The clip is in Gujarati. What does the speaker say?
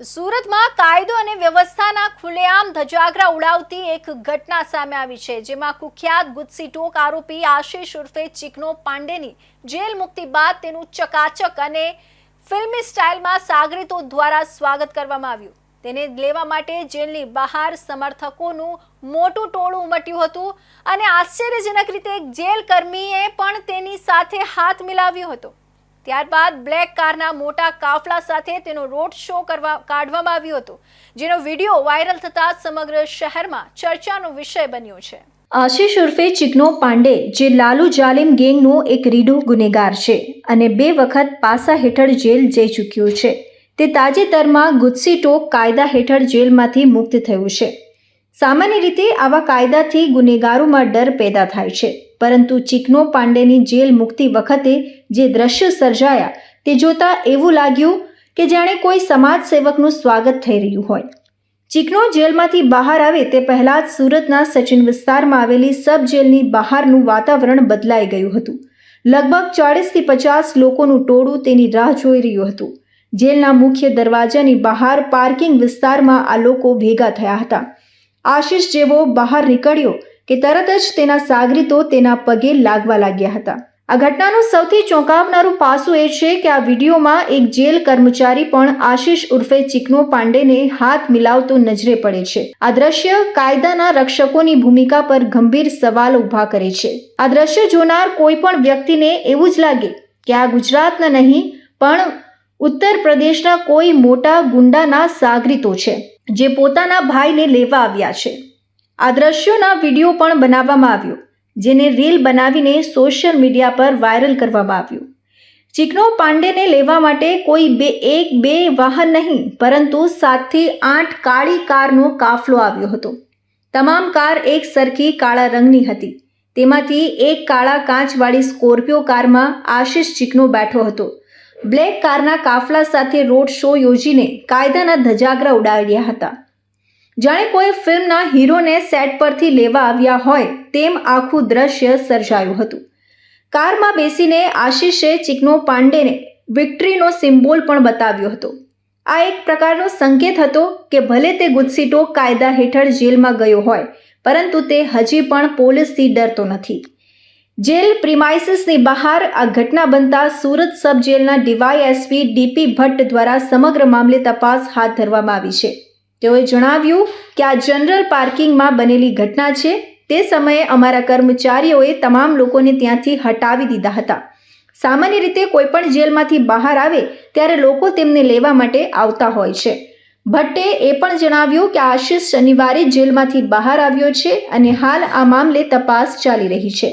સુરતમાં કાયદો અને વ્યવસ્થાના ખુલ્લેઆમ ધજાગરા ઉડાવતી એક ઘટના સામે આવી છે, જેમાં કુખ્યાત ગુજસી ટોક આરોપી આશિષ ઉર્ફે ચિકનો પાંડેની જેલ મુક્તિ બાદ તેનું ચકાચક અને ફિલ્મી સ્ટાઇલમાં સાગરીતો દ્વારા સ્વાગત કરવામાં આવ્યું. તેને લેવા માટે જેલની બહાર સમર્થકોનું મોટું ટોળું ઉમટ્યું હતું અને આશ્ચર્યજનક રીતે જેલ કર્મીએ પણ તેની સાથે હાથ મિલાવ્યો હતો. ત્યારબાદ બ્લેક કારના મોટા કાફલા સાથે તેનો રોડ શો કરવા કાઢવામાં આવ્યો હતો, જેનો વીડિયો વાયરલ થતા સમગ્ર શહેરમાં ચર્ચાનો વિષય બન્યો છે. આશિષ ઉર્ફે ચિકનો પાંડે, જે લાલુ જાલિમ ગેંગનો એક રીડો ગુનેગાર છે અને બે વખત પાસા હેઠળ જેલ જઈ ચૂક્યો છે. તે તાજેતરમાં ગુજસી ટોક કાયદા હેઠળ જેલમાંથી મુક્ત થયું છે. સામાન્ય રીતે આવા કાયદાથી ગુનેગારોમાં ડર પેદા થાય છે. પરંતુ ચિકનો પાંડેની જેલ મુક્તિ વખતે જે દ્રશ્ય સર્જાયા તે જોતા એવું લાગ્યું કે જાણે કોઈ સમાજ સેવકનું સ્વાગત થઈ રહ્યું હોય. ચિકનો જેલમાંથી બહાર આવે તે પહેલાં જ સુરતના સચિન વિસ્તારમાં આવેલી સબ જેલની બહારનું વાતાવરણ બદલાઈ ગયું હતું. લગભગ ચાળીસથી પચાસ લોકોનું ટોળું તેની રાહ જોઈ રહ્યું હતું. જેલના મુખ્ય દરવાજાની બહાર પાર્કિંગ વિસ્તારમાં આ લોકો ભેગા થયા હતા. આશિષ જેવો બહાર નીકળ્યો કે તરત જ તેના સાગરીતો તેના પગે લાગવા લાગ્યા હતા. આ ઘટનાનું સૌથી ચોંકાવનારું પાસું એ છે કે આ વિડીયોમાં એક જેલ કર્મચારી પણ આશિષ ઉર્ફે ચિકનો પાંડેને હાથ મિલાવતો નજરે પડે છે. આ દ્રશ્ય કાયદાના રક્ષકોની ભૂમિકા પર ગંભીર સવાલ ઊભા કરે છે. આ દ્રશ્ય જોનાર કોઈ પણ વ્યક્તિને એવું જ લાગે કે આ ગુજરાતના નહીં, પણ ઉત્તર પ્રદેશના કોઈ મોટા ગુંડાના સાગરીતો છે, જે પોતાના ભાઈને લેવા આવ્યા છે. આ દ્રશ્યોના વીડિયો પણ બનાવવામાં આવ્યો, જેને રીલ બનાવીને સોશિયલ મીડિયા પર વાયરલ કરવામાં આવ્યું. ચિકનો પાંડેને લેવા માટે કોઈ બે, એક, બે વાહન નહીં, પરંતુ સાતથી આઠ કાળી કારનો કાફલો આવ્યો હતો. તમામ કાર એક સરખી કાળા રંગની હતી. તેમાંથી એક કાળા કાચવાળી સ્કોર્પિયો કારમાં આશિષ ચિકનો બેઠો હતો. બ્લેક કારના કાફલા સાથે રોડ શો યોજીને કાયદાના ધજાગરા ઉડાડ્યા હતા. જાણે કોઈ ફિલ્મના હીરોને સેટ પરથી લેવા આવ્યા હોય તેમ આખું દ્રશ્ય સર્જાયું હતું. કારમાં બેસીને આશિષે ચિકનો પાંડેને વિક્ટરીનો સિમ્બોલ પણ બતાવ્યો હતો. આ એક પ્રકારનો સંકેત હતો કે ભલે તે ગુજસીટો કાયદા હેઠળ જેલમાં ગયો હોય, પરંતુ તે હજી પણ પોલીસથી ડરતો નથી. જેલ પ્રિમાઇસીસની બહાર આ ઘટના બનતા સુરત સબ જેલના ડીવાયએસપી ડીપી ભટ્ટ દ્વારા સમગ્ર મામલે તપાસ હાથ ધરવામાં આવી છે. તેઓએ જણાવ્યું કે આ જનરલ પાર્કિંગમાં બનેલી ઘટના છે. તે સમયે અમારા કર્મચારીઓએ તમામ લોકોને ત્યાંથી હટાવી દીધા હતા. સામાન્ય રીતે કોઈપણ જેલમાંથી બહાર આવે ત્યારે લોકો તેમને લેવા માટે આવતા હોય છે. ભટ્ટે એ પણ જણાવ્યું કે આશિષ શનિવારે જેલમાંથી બહાર આવ્યો છે અને હાલ આ મામલે તપાસ ચાલી રહી છે.